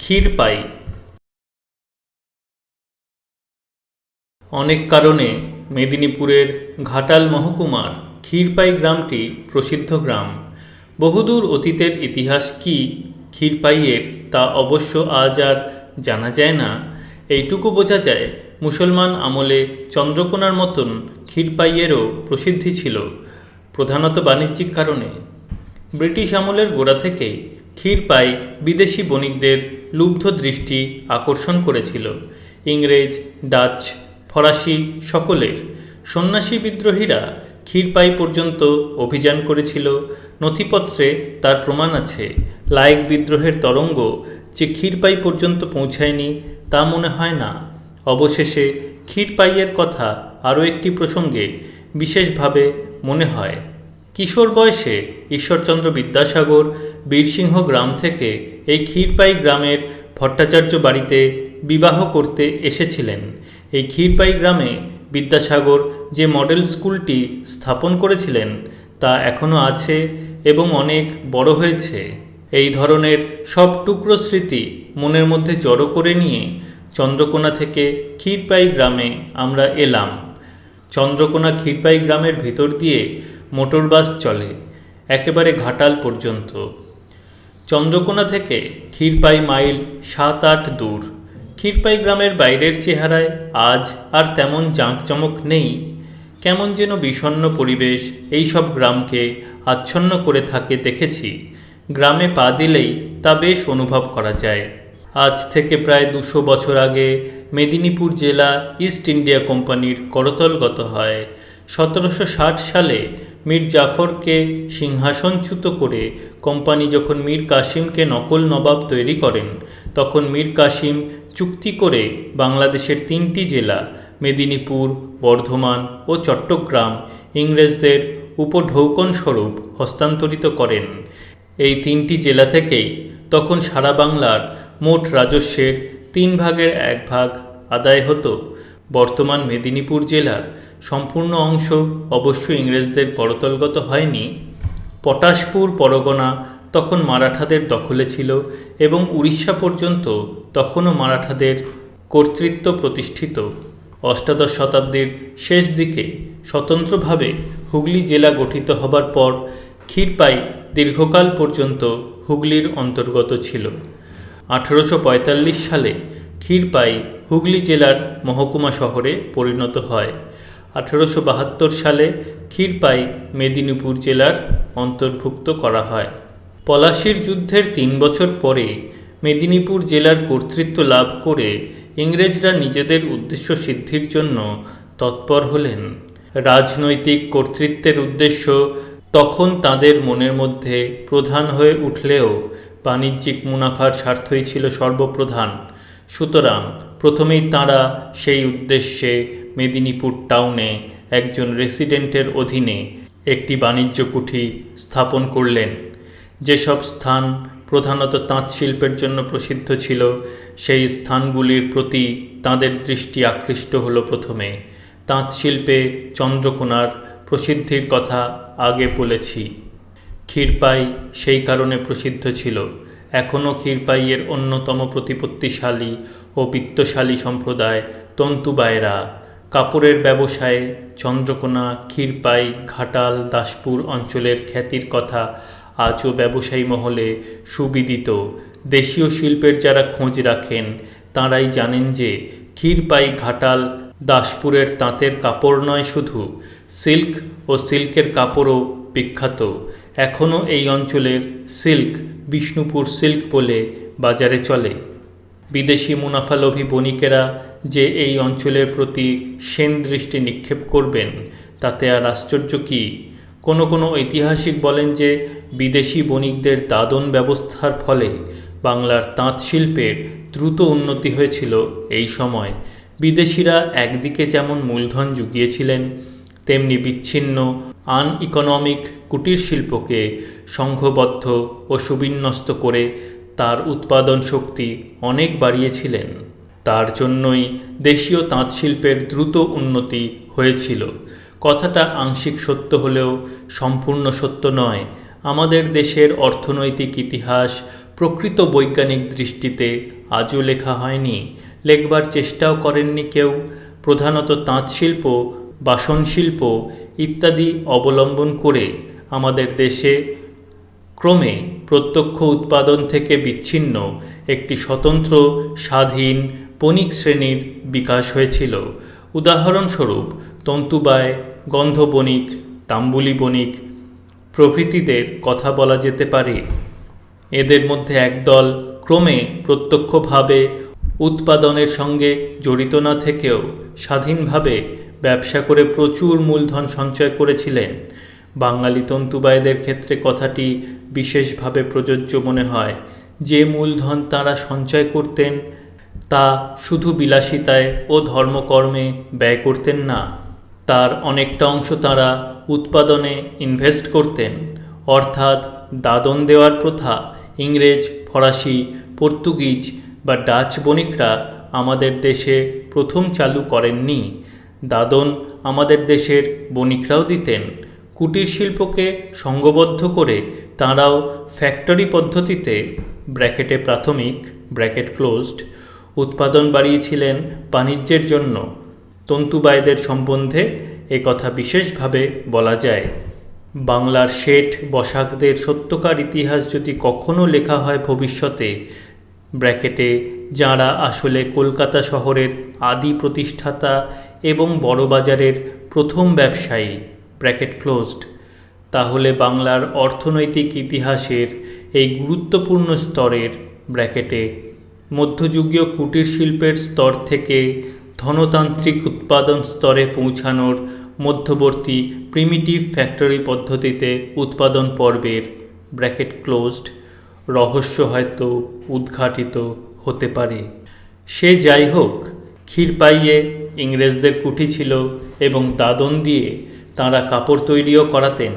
ক্ষীরপাই অনেক কারণে মেদিনীপুরের ঘাটাল মহকুমার ক্ষীরপাই গ্রামটি প্রসিদ্ধ গ্রাম। বহুদূর অতীতের ইতিহাস কি ক্ষীরপাইয়ের তা অবশ্য আজ আর জানা যায় না। এইটুকু বোঝা যায় মুসলমান আমলে চন্দ্রকোনার মতন ক্ষীরপাইয়েরও প্রসিদ্ধি ছিল, প্রধানত বাণিজ্যিক কারণে। ব্রিটিশ আমলের গোড়া থেকেই ক্ষীরপাই বিদেশি বণিকদের লুব্ধ দৃষ্টি আকর্ষণ করেছিল। ইংরেজ, ডাচ, ফরাসি সকলের সন্ন্যাসী বিদ্রোহীরা ক্ষীরপাই পর্যন্ত অভিযান করেছিল। নথিপত্রে তার প্রমাণ আছে। লাইক বিদ্রোহের তরঙ্গ যে ক্ষীরপাই পর্যন্ত পৌঁছায়নি তা মনে হয় না। অবশেষে ক্ষীরপাইয়ের কথা আরও একটি প্রসঙ্গে বিশেষভাবে মনে হয়। কিশোর বয়সে ঈশ্বরচন্দ্র বিদ্যাসাগর বীরসিংহ গ্রাম থেকে এই ক্ষীরপাই গ্রামের ভট্টাচার্য বাড়িতে বিবাহ করতে এসেছিলেন। এই ক্ষীরপাই গ্রামে বিদ্যাসাগর যে মডেল স্কুলটি স্থাপন করেছিলেন, তা এখনও আছে এবং অনেক বড় হয়েছে। এই ধরনের সব টুকরো স্মৃতি মনের মধ্যে জড়ো করে নিয়ে চন্দ্রকোনা থেকে ক্ষীরপাই গ্রামে আমরা এলাম। চন্দ্রকোনা ক্ষীরপাই গ্রামের ভেতর দিয়ে মোটর বাস চলে, একেবারে ঘাটাল পর্যন্ত। চন্দ্রকোনা থেকে ক্ষীরপাই মাইল সাত আট দূর। ক্ষীরপাই গ্রামের বাইরের চেহারায় আজ আর তেমন জাঁকজমক নেই, কেমন যেন বিষণ্ণ পরিবেশ এই সব গ্রামকে আচ্ছন্ন করে থাকে দেখেছি। গ্রামে পা দিলেই তা বেশ অনুভব করা যায়। আজ থেকে প্রায় দুশো বছর আগে মেদিনীপুর জেলা ইস্ট ইন্ডিয়া কোম্পানির করতলগত হয়। সতেরোশো ষাট সালে মীর জাফরকে সিংহাসনচ্যুত করে কোম্পানি যখন মীর কাসিমকে নকল নবাব তৈরি করেন, তখন মীর কাসিম চুক্তি করে বাংলাদেশের তিনটি জেলা, মেদিনীপুর, বর্ধমান ও চট্টগ্রাম ইংরেজদের উপঢৌকন স্বরূপ হস্তান্তরিত করেন। এই তিনটি জেলা থেকেই তখন সারা বাংলার মোট রাজস্বের তিন ভাগের এক ভাগ আদায় হতো। বর্তমান মেদিনীপুর জেলার সম্পূর্ণ অংশ অবশ্য ইংরেজদের করতলগত হয়নি। পটাশপুর পরগনা তখন মারাঠাদের দখলে ছিল এবং উড়িষ্যা পর্যন্ত তখনও মারাঠাদের কর্তৃত্ব প্রতিষ্ঠিত। অষ্টাদশ শতাব্দীর শেষ দিকে স্বতন্ত্রভাবে হুগলি জেলা গঠিত হবার পর ক্ষীরপাই দীর্ঘকাল পর্যন্ত হুগলির অন্তর্গত ছিল। আঠেরোশো সালে ক্ষীরপাই হুগলি জেলার মহকুমা শহরে পরিণত হয়। আঠেরোশো বাহাত্তর সালে ক্ষীরপাই মেদিনীপুর জেলার অন্তর্ভুক্ত করা হয়। পলাশির যুদ্ধের তিন বছর পরে মেদিনীপুর জেলার কর্তৃত্ব লাভ করে ইংরেজরা নিজেদের উদ্দেশ্য সিদ্ধির জন্য তৎপর হলেন। রাজনৈতিক কর্তৃত্বের উদ্দেশ্য তখন তাদের মনের মধ্যে প্রধান হয়ে উঠলেও বাণিজ্যিক মুনাফার স্বার্থই ছিল সর্বপ্রধান। সুতরাং প্রথমেই তাঁরা সেই উদ্দেশ্যে মেদিনীপুর টাউনে একজন রেসিডেন্টের অধীনে একটি বাণিজ্য কুঠি স্থাপন করলেন। যেসব স্থান প্রধানত তাঁত শিল্পের জন্য প্রসিদ্ধ ছিল, সেই স্থানগুলির প্রতি তাঁদের দৃষ্টি আকৃষ্ট হল প্রথমে। তাঁত শিল্পে চন্দ্রকোনার প্রসিদ্ধির কথা আগে বলেছি। ক্ষীরপাই সেই কারণে প্রসিদ্ধ ছিল। এখনও ক্ষীরপাইয়ের অন্যতম প্রতিপত্তিশালী ও বিত্তশালী সম্প্রদায় তন্তুবায়রা। কাপড়ের ব্যবসায়ে চন্দ্রকোনা, ক্ষীরপাই, ঘাটাল, দাসপুর অঞ্চলের খ্যাতির কথা আজও ব্যবসায়ী মহলে সুবিদিত। দেশীয় শিল্পের যারা খোঁজ রাখেন, তাঁরাই জানেন যে ক্ষীরপাই, ঘাটাল, দাসপুরের তাঁতের কাপড় নয় শুধু, সিল্ক ও সিল্কের কাপড়ও বিখ্যাত। এখনও এই অঞ্চলের সিল্ক বিষ্ণুপুর সিল্ক বলে বাজারে চলে। বিদেশি মুনাফালোভী বণিকেরা যে এই অঞ্চলের প্রতি সেন দৃষ্টি নিক্ষেপ করবেন, তাতে আর আশ্চর্য কী? কোনো কোনো ঐতিহাসিক বলেন যে, বিদেশি বণিকদের দাদন ব্যবস্থার ফলে বাংলার তাঁত শিল্পের দ্রুত উন্নতি হয়েছিল এই সময়। বিদেশিরা একদিকে যেমন মূলধন জুগিয়েছিলেন, তেমনি বিচ্ছিন্ন আন ইকোনমিক কুটির শিল্পকে সংঘবদ্ধ ও সুবিন্যস্ত করে তার উৎপাদন শক্তি অনেক বাড়িয়েছিলেন। তার জন্যই দেশীয় তাঁত শিল্পের দ্রুত উন্নতি হয়েছিল। কথাটা আংশিক সত্য হলেও সম্পূর্ণ সত্য নয়। আমাদের দেশের অর্থনৈতিক ইতিহাস প্রকৃত বৈজ্ঞানিক দৃষ্টিতে আজও লেখা হয়নি। লেখবার চেষ্টাও করেননি কেউ। প্রধানত তাঁত শিল্প বাসন শিল্প ইত্যাদি অবলম্বন করে আমাদের দেশে ক্রমে প্রত্যক্ষ উৎপাদন থেকে বিচ্ছিন্ন একটি স্বতন্ত্র, স্বাধীন বণিক শ্রেণির বিকাশ হয়েছিল। উদাহরণস্বরূপ তন্তুবায় গন্ধ বণিক তাম্বুলি বণিক প্রভৃতিদের কথা বলা যেতে পারে। এদের মধ্যে একদল ক্রমে প্রত্যক্ষভাবে উৎপাদনের সঙ্গে জড়িত না থেকেও স্বাধীনভাবে ব্যবসা করে প্রচুর মূলধন সঞ্চয় করেছিলেন। বাঙালি তন্তুবায়দের ক্ষেত্রে কথাটি বিশেষভাবে প্রযোজ্য মনে হয়। যে মূলধন তারা সঞ্চয় করতেন তা শুধু বিলাসিতায় ও ধর্মকর্মে ব্যয় করতেন না, তার অনেকটা অংশ তারা উৎপাদনে ইনভেস্ট করতেন। অর্থাৎ দাদন দেওয়ার প্রথা ইংরেজ, ফরাসি, পর্তুগিজ বা ডাচ বণিকরা আমাদের দেশে প্রথম চালু করেননি। দাদন আমাদের দেশের বণিকরাও দিতেন। কুটির শিল্পকে সঙ্গবদ্ধ করে তাঁরাও ফ্যাক্টরি পদ্ধতিতে, ব্র্যাকেটে প্রাথমিক, ব্র্যাকেট ক্লোজড উৎপাদন বাড়িয়েছিলেন বাণিজ্যের জন্য। তন্তুবায়দের সম্বন্ধে কথা বিশেষভাবে বলা যায়। বাংলার শেঠ বসাকদের সত্যকার ইতিহাস যদি কখনো লেখা হয় ভবিষ্যতে, ব্র্যাকেটে, যাঁরা আসলে কলকাতা শহরের আদি প্রতিষ্ঠাতা এবং বড়বাজারের প্রথম ব্যবসায়ী, ব্র্যাকেট ক্লোজড, তাহলে বাংলার অর্থনৈতিক ইতিহাসের এই গুরুত্বপূর্ণ স্তরের ব্র্যাকেটে মধ্যযুগীয় কুটির শিল্পের স্তর থেকে ধনতান্ত্রিক উৎপাদন স্তরে পৌঁছানোর মধ্যবর্তী প্রিমিটিভ ফ্যাক্টরি পদ্ধতিতে উৎপাদন পর্বের ব্র্যাকেট ক্লোজড, রহস্য হয়তো উদ্ঘাটিত হতে পারে। সে যাই হোক ক্ষীরপাইয়ে ইংরেজদের কুঠি ছিল এবং দাদন দিয়ে তাঁরা কাপড় তৈরিও করাতেন।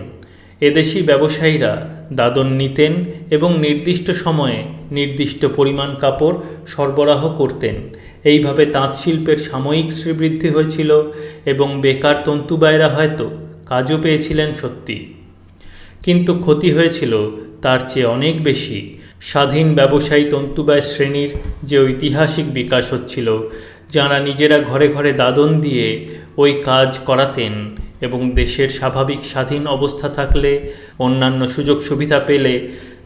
এদেশি ব্যবসায়ীরা দাদন নিতেন এবং নির্দিষ্ট সময়ে নির্দিষ্ট পরিমাণ কাপড় সরবরাহ করতেন। এইভাবে তাঁত শিল্পের সাময়িক শ্রীবৃদ্ধি হয়েছিল এবং বেকার তন্তুবায়রা হয়তো কাজও পেয়েছিলেন সত্যি। কিন্তু ক্ষতি হয়েছিল তার চেয়ে অনেক বেশি। স্বাধীন ব্যবসায়ী তন্তুবায় শ্রেণির যে ঐতিহাসিক বিকাশ হচ্ছিল, যাঁরা নিজেরা ঘরে ঘরে দাদন দিয়ে ওই কাজ করাতেন এবং দেশের স্বাভাবিক স্বাধীন অবস্থা থাকলে, অন্যান্য সুযোগ সুবিধা পেলে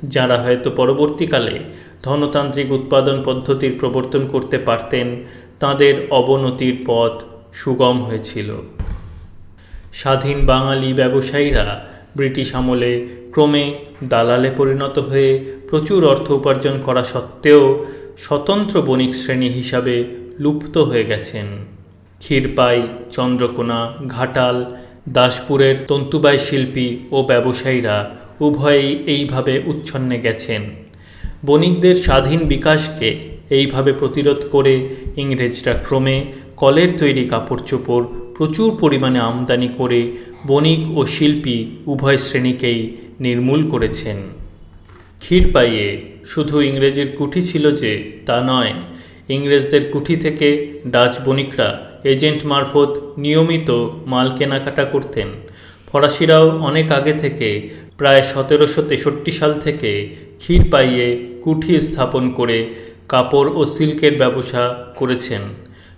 যারা হয়তো পরবর্তীকালে ধনতান্ত্রিক উৎপাদন পদ্ধতির প্রবর্তন করতে পারতেন, তাদের অবনতির পথ সুগম হয়েছিল। স্বাধীন বাঙালি ব্যবসায়ীরা ব্রিটিশ আমলে ক্রমে দালালে পরিণত হয়ে প্রচুর অর্থ উপার্জন করা সত্ত্বেও স্বতন্ত্র বণিক শ্রেণি হিসাবে লুপ্ত হয়ে গেছেন। ক্ষীরপাই, চন্দ্রকোনা, ঘাটাল, দাসপুরের তন্তুবাই শিল্পী ও ব্যবসায়ীরা উভয়েই এইভাবে উচ্ছন্নে গেছেন। বণিকদের স্বাধীন বিকাশকে এইভাবে প্রতিরোধ করে ইংরেজরা ক্রমে কলের তৈরি কাপড় চোপড় প্রচুর পরিমাণে আমদানি করে বণিক ও শিল্পী উভয় শ্রেণীকেই নির্মূল করেছেন। ক্ষীরপাইয়ে শুধু ইংরেজের কুঠি ছিল যে তা নয়, ইংরেজদের কুঠি থেকে ডাচ বণিকরা এজেন্ট মারফত নিয়মিত মাল কেনাকাটা করতেন। ফরাসিরাও অনেক আগে থেকে প্রায় সতেরোশো তেষট্টি সাল থেকে ক্ষীরপাইয়ে কুঠি স্থাপন করে কাপড় ও সিল্কের ব্যবসা করেছেন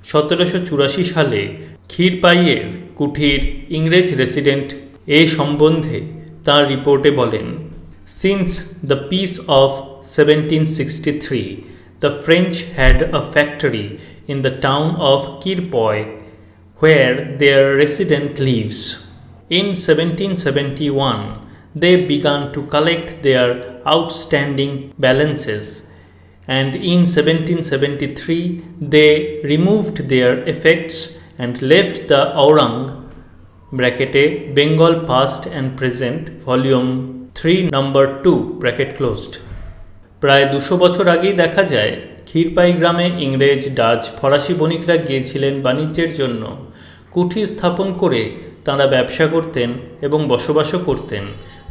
সতেরোশো চুরাশি সালে ক্ষীরপাইয়ের কুঠির ইংরেজ রেসিডেন্ট এ সম্বন্ধে তার রিপোর্টে বলেন since the peace of seventeen sixty three the French had a factory in the town of Kirpoy where their resident lives. In 1771, they began to collect their outstanding balances, and in 1773, they removed their effects and left the Aurang bracketed Bengal Past and Present, volume 3, number 2, bracket closed. প্রায় দুশো বছর আগেই দেখা যায় ক্ষীরপাই গ্রামে ইংরেজ Dutch ফরাসি বণিকরা গিয়েছিলেন বাণিজ্যের জন্য কুঠি স্থাপন করে তাঁরা ব্যবসা করতেন এবং বসবাসও করতেন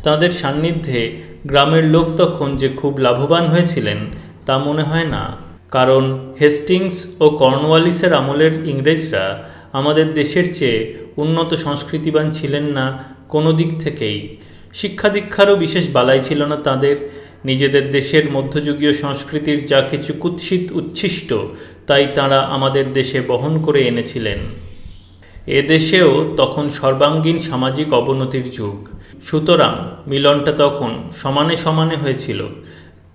তাদের সান্নিধ্যে গ্রামের লোক তখন যে খুব লাভবান হয়েছিলেন তা মনে হয় না। কারণ হেস্টিংস ও কর্নওয়ালিসের আমলের ইংরেজরা আমাদের দেশের চেয়ে উন্নত সংস্কৃতিবান ছিলেন না কোনো দিক থেকেই। শিক্ষা দীক্ষারও বিশেষ বালাই ছিল না তাদের। নিজেদের দেশের মধ্যযুগীয় সংস্কৃতির যা কিছু কুৎসিত উচ্ছিষ্ট, তাই তাঁরা আমাদের দেশে বহন করে এনেছিলেন। এদেশেও তখন সর্বাঙ্গীন সামাজিক অবনতির যুগ। সুতরাং মিলনটা তখন সমানে সমানে হয়েছিল।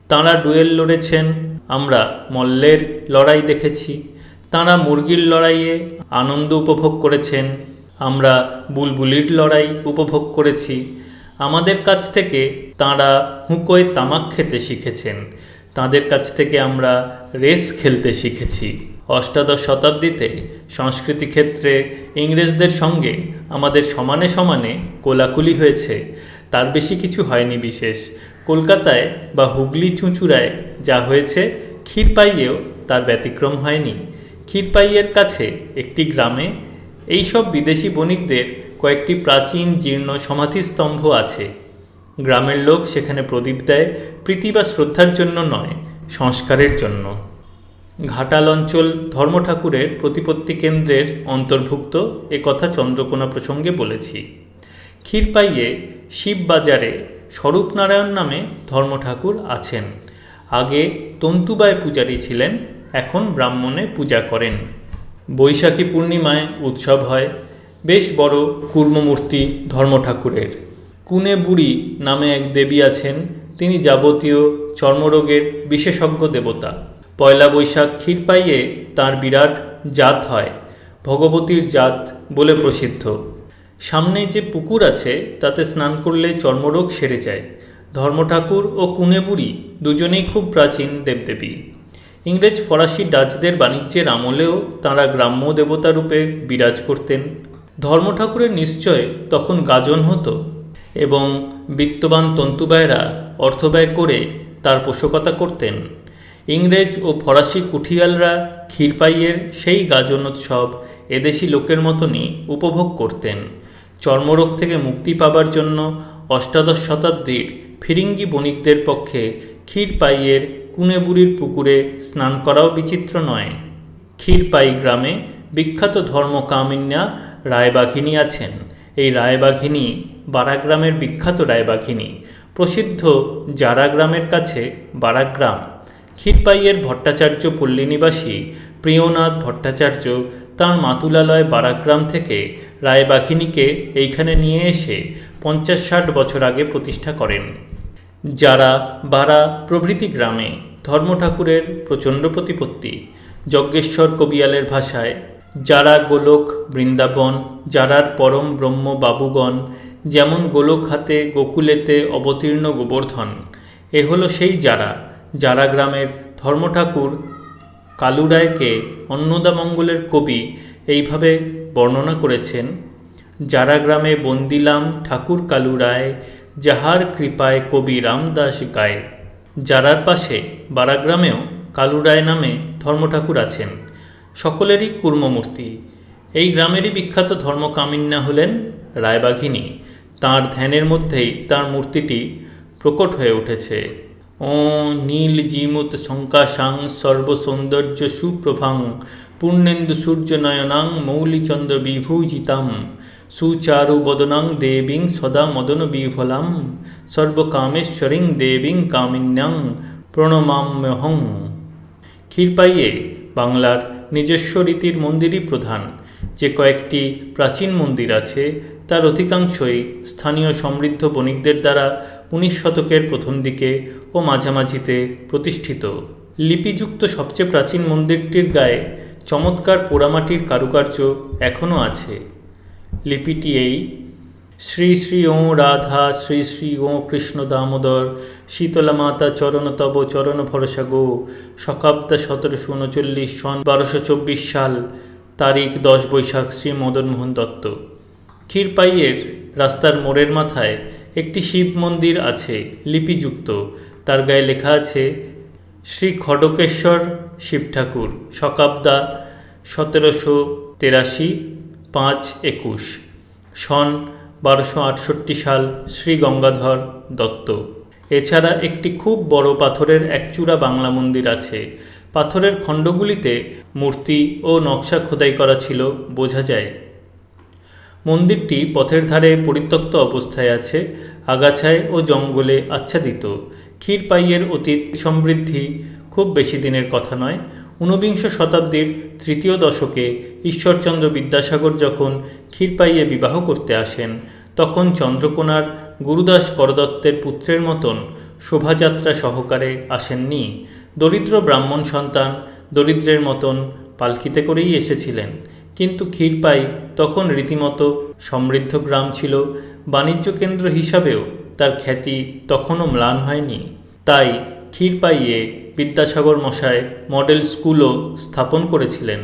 তাঁরা ডুয়েল লড়েছেন, আমরা মল্লের লড়াই দেখেছি। তাঁরা মুরগির লড়াইয়ে আনন্দ উপভোগ করেছেন, আমরা বুলবুলির লড়াই উপভোগ করেছি। আমাদের কাছ থেকে তাঁরা হুঁকোয় তামাক খেতে শিখেছেন, তাদের কাছ থেকে আমরা রেস খেলতে শিখেছি। অষ্টাদশ শতাব্দীতে সংস্কৃতি ক্ষেত্রে ইংরেজদের সঙ্গে আমাদের সমানে সমানে কোলাকুলি হয়েছে। তার বেশি কিছু হয়নি বিশেষ। কলকাতায় বা হুগলি চুঁচুড়ায় যা হয়েছে, ক্ষীরপাইয়েও তার ব্যতিক্রম হয়নি। ক্ষীরপাইয়ের কাছে একটি গ্রামে এইসব বিদেশি বণিকদের কয়েকটি প্রাচীন জীর্ণ সমাধিস্তম্ভ আছে। গ্রামের লোক সেখানে প্রদীপ দেয়, প্রীতি বা শ্রদ্ধার জন্য নয়, সংস্কারের জন্য। ঘাটাল অঞ্চল ধর্ম ঠাকুরের প্রতিপত্তি কেন্দ্রের অন্তর্ভুক্ত এ কথা চন্দ্রকোনা প্রসঙ্গে বলেছি। ক্ষীরপাইয়ে শিববাজারে স্বরূপনারায়ণ নামে ধর্ম ঠাকুর আছেন। আগে তন্তুবায় পূজারী ছিলেন, এখন ব্রাহ্মণে পূজা করেন। বৈশাখী পূর্ণিমায় উৎসব হয়, বেশ বড় কুর্মমূর্তি ধর্ম ঠাকুরের কুনে বুড়ি নামে এক দেবী আছেন, তিনি যাবতীয় চর্মরোগের বিশেষজ্ঞ দেবতা। পয়লা বৈশাখ ক্ষীর পাইয়ে তাঁর বিরাট জাত হয়, ভগবতীর জাত বলে প্রসিদ্ধ। সামনে যে পুকুর আছে, তাতে স্নান করলে চর্মরোগ সেরে যায়। ধর্মঠাকুর ও কুনেবুড়ি দুজনেই খুব প্রাচীন দেবদেবী। ইংরেজ ফরাসি ডাচদের বাণিজ্যের আমলেও তাঁরা গ্রাম্য দেবতা রূপে বিরাজ করতেন। ধর্মঠাকুরের নিশ্চয় তখন গাজন হতো এবং বিত্তবান তন্তুবায়রা অর্থব্যয় করে তার পোষকতা করতেন। ইংরেজ ও ফরাসি কুঠিয়ালরা ক্ষীরপাইয়ের সেই গাজনোৎসব এদেশি লোকের মতনই উপভোগ করতেন। চর্মরোগ থেকে মুক্তি পাবার জন্য অষ্টাদশ শতাব্দীর ফিরিঙ্গি বণিকদের পক্ষে ক্ষীরপাইয়ের কুনেবুড়ির পুকুরে স্নান করাও বিচিত্র নয়। ক্ষীরপাই গ্রামে বিখ্যাত ধর্মকামিন্যা রায়বাঘিনী আছেন। এই রায়বাঘিনী বারাগ্রামের বিখ্যাত রায়বাঘিনী। প্রসিদ্ধ জারা গ্রামের কাছে বারাগ্রাম। ক্ষীরপাইয়ের ভট্টাচার্য পল্লী নিবাসী প্রিয়নাথ ভট্টাচার্য তাঁর মাতুলালয় বারাগ্রাম থেকে রায়বাঘিনীকে এইখানে নিয়ে এসে পঞ্চাশ ষাট বছর আগে প্রতিষ্ঠা করেন। যারা বারা প্রভৃতি গ্রামে ধর্ম ঠাকুরের প্রচণ্ড প্রতিপত্তি, যজ্ঞেশ্বর কবিয়ালের ভাষায়, যারা গোলক বৃন্দাবন, যারার পরম ব্রহ্ম বাবুগণ, যেমন গোলক হাতে গোকুলেতে অবতীর্ণ গোবর্ধন, এ হলো সেই যারা যারা গ্রামের ধর্মঠাকুর কালুরায়কে অন্নদামঙ্গলের কবি এইভাবে বর্ণনা করেছেন, যারা গ্রামে বন্দিলাম ঠাকুর কালুরায় যাহার কৃপায় কবি রামদাস গায়। যারার পাশে বারাগ্রামেও কালুরায় নামে ধর্মঠাকুর আছেন, সকলেরই কুর্মমূর্তি। এই গ্রামেরই বিখ্যাত ধর্মকামিন্যা হলেন রায়বাঘিনী। তাঁর ধ্যানের মধ্যেই তার মূর্তিটি প্রকট হয়ে উঠেছে। ও নীল জিমুত শঙ্কাশাং সর্বসৌন্দর্য সুপ্রভাং পূর্ণেন্দু সূর্যনয়নাং মৌলিচন্দ্র বিভূজিতাম সুচারু বদনাং দেবীং সদা মদন বিফলাম সর্বকামেশ্বরীং দেবীং কামিন্যাং প্রণমাম্যহং ক্ষীরপাইয়ে বাংলার নিজস্ব রীতির মন্দিরই প্রধান। যে কয়েকটি প্রাচীন মন্দির আছে, তার অধিকাংশই স্থানীয় সমৃদ্ধ বণিকদের দ্বারা উনিশ শতকের প্রথম দিকে ও মাঝামাঝিতে প্রতিষ্ঠিত। লিপিযুক্ত সবচেয়ে প্রাচীন মন্দিরটির গায়ে চমৎকার পোড়ামাটির কারুকার্য এখনও আছে। লিপিটি এই, শ্রী শ্রী ও রাধা, শ্রী শ্রী ও কৃষ্ণ দামোদর, শীতলা মাতা চরণ তব চরণ ভরসা গো, শকাব্দা সতেরোশো উনচল্লিশ সন বারোশো চব্বিশ সাল, তারিখ দশ বৈশাখ শ্রী মদনমোহন দত্ত। ক্ষীরপাইয়ের রাস্তার মোড়ের মাথায় একটি শিব মন্দির আছে, লিপিযুক্ত। তার গায়ে লেখা আছে, শ্রী খড়কেশ্বর শিব ঠাকুর, শকাব্দা সতেরোশো তেরাশি পাঁচ একুশ, সন বারোশো আটষট্টি সাল, শ্রী গঙ্গাধর দত্ত। এছাড়া একটি খুব বড় পাথরের একচূড়া বাংলা মন্দির আছে। পাথরের খণ্ডগুলিতে মূর্তি ও নকশা খোদাই করা ছিল, বোঝা যায়। মন্দিরটি পথের ধারে পরিত্যক্ত অবস্থায় আছে, আগাছায় ও জঙ্গলে আচ্ছাদিত। ক্ষীরপাইয়ের অতীত সমৃদ্ধি খুব বেশি দিনের কথা নয়। ঊনবিংশ শতাব্দীর তৃতীয় দশকে ঈশ্বরচন্দ্র বিদ্যাসাগর যখন ক্ষীরপাইয়ে বিবাহ করতে আসেন, তখন চন্দ্রকোনার গুরুদাস করদত্তের পুত্রের মতন শোভাযাত্রা সহকারে আসেননি। দরিদ্র ব্রাহ্মণ সন্তান দরিদ্রের মতন পালকিতে করেই এসেছিলেন। কিন্তু ক্ষীরপাই তখন রীতিমতো সমৃদ্ধ গ্রাম ছিল। বাণিজ্য কেন্দ্র হিসাবেও তার খ্যাতি তখনও ম্লান হয়নি। তাই ক্ষীরপাইয়ে বিদ্যাসাগর মশাই মডেল স্কুলও স্থাপন করেছিলেন।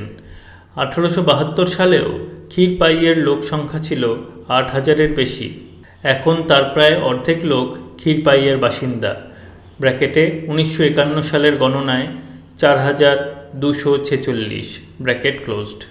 আঠারোশো বাহাত্তর সালেও ক্ষীরপাইয়ের লোক সংখ্যা ছিল আট হাজারের বেশি। এখন তার প্রায় অর্ধেক লোক ক্ষীরপাইয়ের বাসিন্দা। ব্র্যাকেটে উনিশশো একান্ন সালের গণনায় চার হাজার দুশো ছেচল্লিশ ব্র্যাকেট ক্লোজড।